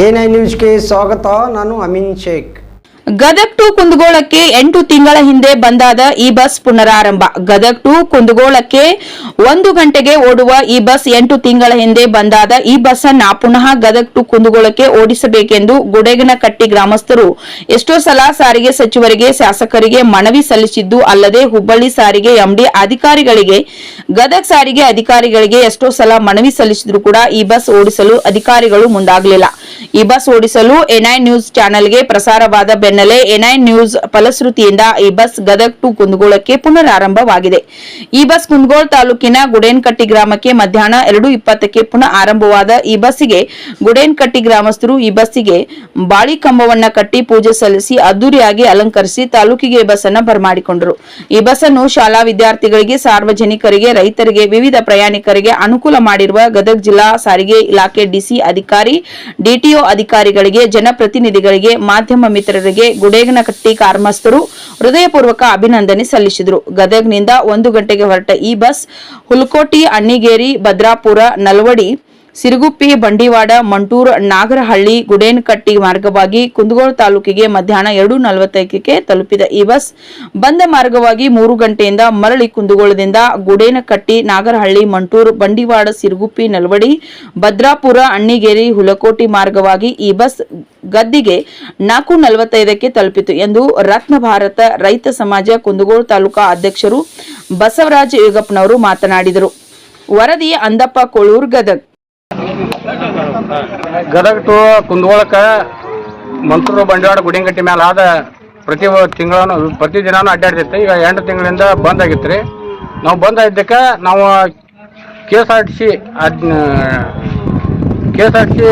ನ್ಯೂಸ್ಗೆ ಸ್ವಾಗತ, ನಾನು ಅಮಿನ್ ಶೇಖ್. ಗದಗ್ ಟು ಕುಂದಗೋಳಕ್ಕೆ ಎಂಟು ತಿಂಗಳ ಹಿಂದೆ ಬಂದಾದ ಈ ಬಸ್ ಪುನರಾರಂಭ. ಗದಗ್ ಟು ಕುಂದಗೋಳಕ್ಕೆ ಒಂದು ಗಂಟೆಗೆ ಓಡುವ ಈ ಬಸ್ ಎಂಟು ತಿಂಗಳ ಹಿಂದೆ ಬಂದಾದ ಈ ಬಸ್ ಅನ್ನ ಪುನಃ ಗದಗ್ ಟು ಕುಂದಗೋಳಕ್ಕೆ ಓಡಿಸಬೇಕೆಂದು ಗುಡೇಗನಕಟ್ಟಿ ಗ್ರಾಮಸ್ಥರು ಎಷ್ಟೋ ಸಲ ಸಾರಿಗೆ ಸಚಿವರಿಗೆ, ಶಾಸಕರಿಗೆ ಮನವಿ ಸಲ್ಲಿಸಿದ್ದು ಅಲ್ಲದೆ ಹುಬ್ಬಳ್ಳಿ ಸಾರಿಗೆ ಎಂಡಿ ಅಧಿಕಾರಿಗಳಿಗೆ, ಗದಗ್ ಸಾರಿಗೆ ಅಧಿಕಾರಿಗಳಿಗೆ ಎಷ್ಟೋ ಸಲ ಮನವಿ ಸಲ್ಲಿಸಿದ್ರು ಕೂಡ ಈ ಬಸ್ ಓಡಿಸಲು ಅಧಿಕಾರಿಗಳು ಮುಂದಾಗಲಿಲ್ಲ. ಈ ಬಸ್ ಓಡಿಸಲು ಎನ್ಐ ನ್ಯೂಸ್ ಚಾನೆಲ್ಗೆ ಪ್ರಸಾರವಾದ ಬೆನ್ನಲ್ಲೇ ಎನ್ಐ ನ್ಯೂಸ್ ಫಲಶ್ರುತಿಯಿಂದ ಈ ಬಸ್ ಗದಗ್ ಟು ಕುಂದಗೋಳಕ್ಕೆ ಪುನರಾರಂಭವಾಗಿದೆ. ಈ ಬಸ್ ಕುಂದಗೋಳ ತಾಲೂಕಿನ ಗುಡೇನ್ಕಟ್ಟಿ ಗ್ರಾಮಕ್ಕೆ ಮಧ್ಯಾಹ್ನ ಎರಡು ಇಪ್ಪತ್ತಕ್ಕೆ ಪುನಃ ಆರಂಭವಾದ ಈ ಬಸ್ಸಿಗೆ ಗುಡೇನ್ಕಟ್ಟಿ ಗ್ರಾಮಸ್ಥರು ಈ ಬಸ್ಸಿಗೆ ಬಾಳಿ ಕಂಬವನ್ನ ಕಟ್ಟಿ ಪೂಜೆ ಸಲ್ಲಿಸಿ ಅದ್ದೂರಿಯಾಗಿ ಅಲಂಕರಿಸಿ ತಾಲೂಕಿಗೆ ಬಸ್ ಬರಮಾಡಿಕೊಂಡರು ಈ ಬಸ್ ಅನ್ನು ಶಾಲಾ ವಿದ್ಯಾರ್ಥಿಗಳಿಗೆ, ಸಾರ್ವಜನಿಕರಿಗೆ, ರೈತರಿಗೆ, ವಿವಿಧ ಪ್ರಯಾಣಿಕರಿಗೆ ಅನುಕೂಲ ಮಾಡಿರುವ ಗದಗ ಜಿಲ್ಲಾ ಸಾರಿಗೆ ಇಲಾಖೆ ಡಿಸಿ ಅಧಿಕಾರಿ ಡಿಟಿಒ ಅಧಿಕಾರಿಗಳಿಗೆ, ಜನಪ್ರತಿನಿಧಿಗಳಿಗೆ, ಮಾಧ್ಯಮ ಮಿತ್ರರಿಗೆ ಗುಡೇಗನಕಟ್ಟಿ ಕಾರ್ಮಸ್ಥರು ಹೃದಯಪೂರ್ವಕ ಅಭಿನಂದನೆ ಸಲ್ಲಿಸಿದರು. ಗದಗ್ನಿಂದ ಒಂದು ಗಂಟೆಗೆ ಹೊರಟ ಈ ಬಸ್ ಹುಲ್ಕೋಟಿ, ಅಣ್ಣಿಗೇರಿ, ಭದ್ರಾಪುರ, ನಲ್ವಡಿ ಸಿರುಗುಪ್ಪಿ, ಬಂಡಿವಾಡ, ಮಂಟೂರ್, ನಾಗರಹಳ್ಳಿ, ಗುಡೇನಕಟ್ಟಿ ಮಾರ್ಗವಾಗಿ ಕುಂದಗೋಳ ತಾಲೂಕಿಗೆ ಮಧ್ಯಾಹ್ನ ಎರಡು ನಲವತ್ತೈದಕ್ಕೆ ತಲುಪಿದ ಈ ಬಸ್ ಬಂದ ಮಾರ್ಗವಾಗಿ ಮೂರು ಗಂಟೆಯಿಂದ ಮರಳಿ ಕುಂದಗೋಳದಿಂದ ಗುಡೇನಕಟ್ಟಿ, ನಾಗರಹಳ್ಳಿ, ಮಂಟೂರ್, ಬಂಡಿವಾಡ, ಸಿರುಗುಪ್ಪಿ, ನಲ್ವಡಿ, ಭದ್ರಾಪುರ, ಅಣ್ಣಿಗೇರಿ, ಹುಲಕೋಟಿ ಮಾರ್ಗವಾಗಿ ಈ ಬಸ್ ಗದ್ದಿಗೆ ನಾಲ್ಕು ನಲವತ್ತೈದಕ್ಕೆ ತಲುಪಿತು ಎಂದು ರತ್ನ ಭಾರತ ರೈತ ಸಮಾಜ ಕುಂದಗೋಳ ತಾಲೂಕಾ ಅಧ್ಯಕ್ಷರು ಬಸವರಾಜ ಯುಗಪ್ಪನವರು ಮಾತನಾಡಿದರು. ವರದಿ ಅಂದಪ್ಪ, ಕೊಳೂರ್ ಗದಗ್. ಗದಗ ಟು ಕುಂದಗೋಳಕ್ಕ ಮಂತ್ರೂರು ಬಂಡವಾಳ ಗುಡಿಂಗಟ್ಟಿ ಮೇಲೆ ಆದ ಪ್ರತಿ ತಿಂಗಳನ್ನು ಪ್ರತಿ ದಿನಾನು ಅಡ್ಡಾಡ್ತಿತ್ತು. ಈಗ ಎಂಟು ತಿಂಗಳಿಂದ ಬಂದ್ ಆಗಿತ್ತು ರೀ ನಾವು ಬಂದ್ ಆಗಿದ್ದಕ್ಕೆ ನಾವು K S R T C K S R T C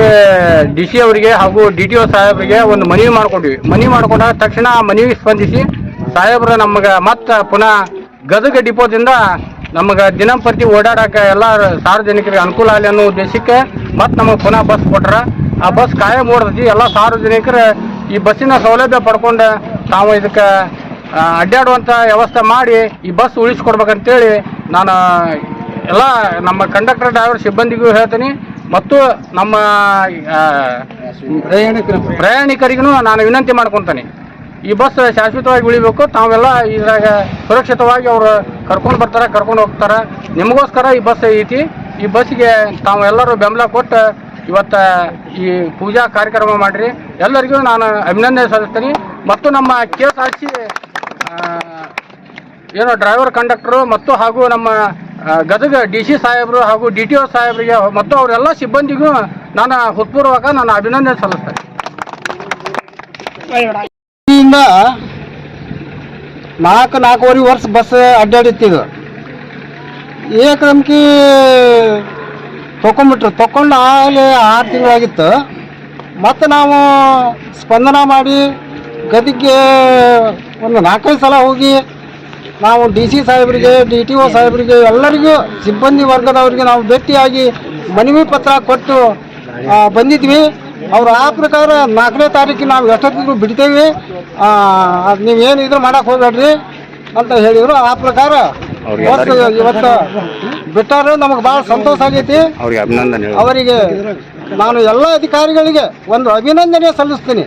D C ಅವರಿಗೆ ಹಾಗೂ ಡಿ ಟಿ ಒ ಸಾಹೇಬರಿಗೆ ಒಂದು ಮನವಿ ಮಾಡ್ಕೊಂಡ್ವಿ. ಮನವಿ ಮಾಡ್ಕೊಂಡಾಗ ತಕ್ಷಣ ಆ ಮನವಿ ಸ್ಪಂದಿಸಿ ಸಾಹೇಬರು ನಮಗೆ ಮತ್ತೆ ಪುನಃ ಗದಗ ಡಿಪೋದಿಂದ ನಮಗೆ ದಿನಂಪ್ರತಿ ಓಡಾಡಕ್ಕೆ ಎಲ್ಲ ಸಾರ್ವಜನಿಕರಿಗೆ ಅನುಕೂಲ ಆಗಲಿ ಅನ್ನೋ ಉದ್ದೇಶಕ್ಕೆ ಮತ್ತೆ ನಮಗೆ ಪುನಃ ಬಸ್ ಕೊಟ್ರ. ಆ ಬಸ್ ಕಾಯಂ ಓಡ್ತೈತಿ ಎಲ್ಲ ಸಾರ್ವಜನಿಕರು ಈ ಬಸ್ಸಿನ ಸೌಲಭ್ಯ ಪಡ್ಕೊಂಡು ತಾವು ಇದಕ್ಕೆ ಅಡ್ಡಾಡುವಂಥ ವ್ಯವಸ್ಥೆ ಮಾಡಿ ಈ ಬಸ್ ಉಳಿಸ್ಕೊಡ್ಬೇಕಂತೇಳಿ ನಾನು ಎಲ್ಲ ನಮ್ಮ ಕಂಡಕ್ಟರ್ ಡ್ರೈವರ್ ಸಿಬ್ಬಂದಿಗೂ ಹೇಳ್ತೀನಿ. ಮತ್ತು ನಮ್ಮ ಪ್ರಯಾಣಿಕರಿಗೂ ನಾನು ವಿನಂತಿ ಮಾಡ್ಕೊತೀನಿ. ಈ ಬಸ್ ಶಾಶ್ವತವಾಗಿ ಉಳಿಬೇಕು. ತಾವೆಲ್ಲ ಇದ್ರಾಗ ಸುರಕ್ಷಿತವಾಗಿ ಅವರು ಕರ್ಕೊಂಡು ಬರ್ತಾರೆ, ಕರ್ಕೊಂಡು ಹೋಗ್ತಾರೆ. ನಿಮಗೋಸ್ಕರ ಈ ಬಸ್ ಐತಿ. ಈ ಬಸ್ಸಿಗೆ ತಾವೆಲ್ಲರೂ ಬೆಂಬಲ ಕೊಟ್ಟು ಇವತ್ತು ಈ ಪೂಜಾ ಕಾರ್ಯಕ್ರಮ ಮಾಡಿರಿ. ಎಲ್ಲರಿಗೂ ನಾನು ಅಭಿನಂದನೆ ಸಲ್ಲಿಸ್ತೀನಿ. ಮತ್ತು ನಮ್ಮ ಕೆ ಎಸ್ ಆರ್ ಸಿ ಏನು ಡ್ರೈವರ್ ಕಂಡಕ್ಟ್ರು ಮತ್ತು ಹಾಗೂ ನಮ್ಮ ಗದಗ ಡಿ ಸಿ ಸಾಹೇಬರು ಹಾಗೂ ಡಿ ಟಿ ಒ ಸಾಹೇಬರಿಗೆ ಮತ್ತು ಅವರೆಲ್ಲ ಸಿಬ್ಬಂದಿಗೂ ನಾನು ಹೃತ್ಪೂರ್ವಕ ನಾನು ಅಭಿನಂದನೆ ಸಲ್ಲಿಸ್ತೇನೆ. ಇಂದ ನಾಲ್ಕು, ನಾಲ್ಕೂವರೆ ವರ್ಷ ಬಸ್ ಅಡ್ಡಾಡಿತ್ತಿದ್ದು ಏಕದಮ್ಕಿ ತೊಗೊಂಬಿಟ್ರು ತೊಗೊಂಡು ಆಗಲೇ ಆರು ತಿಂಗಳಾಗಿತ್ತು. ಮತ್ತು ನಾವು ಸ್ಪಂದನ ಮಾಡಿ ಗದಿಗೆ ಒಂದು ನಾಲ್ಕೈದು ಸಲ ಹೋಗಿ ನಾವು ಡಿ ಸಿ ಸಾಹೇಬರಿಗೆ, ಡಿ ಟಿ ಒ ಸಾಹೇಬರಿಗೆ, ಎಲ್ಲರಿಗೂ ಸಿಬ್ಬಂದಿ ವರ್ಗದವರಿಗೆ ನಾವು ಭೇಟಿಯಾಗಿ ಮನವಿ ಪತ್ರ ಕೊಟ್ಟು ಬಂದಿದ್ವಿ. ಅವ್ರು ಆ ಪ್ರಕಾರ ನಾಲ್ಕನೇ ತಾರೀಕಿಗೆ ನಾವು ಎಷ್ಟೊತ್ತಿದ್ರು ಬಿಡ್ತೇವೆ ಅದು ನೀವೇನು ಇದ್ರೂ ಮಾಡಕ್ಕೆ ಹೋಗ್ಬೇಡ್ರಿ ಅಂತ ಹೇಳಿದ್ರು. ಆ ಪ್ರಕಾರ ಇವತ್ತು ಇವತ್ತು ಬಿಟ್ಟಾರು ನಮಗೆ ಭಾಳ ಸಂತೋಷ ಆಗೈತಿ. ಅವ್ರಿಗೆ ಅಭಿನಂದನೆ ಅವರಿಗೆ ನಾನು ಎಲ್ಲ ಅಧಿಕಾರಿಗಳಿಗೆ ಒಂದು ಅಭಿನಂದನೆ ಸಲ್ಲಿಸ್ತೀನಿ.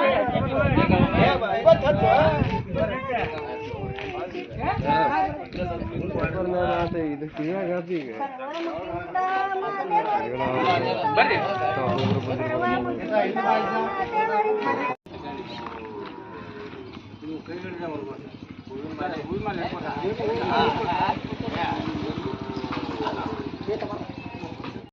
ಮತ್ತೆ ಇದು ಕಿವಿಯಾಗ ಈಗ ಬಂದಿರ್ಬೋದು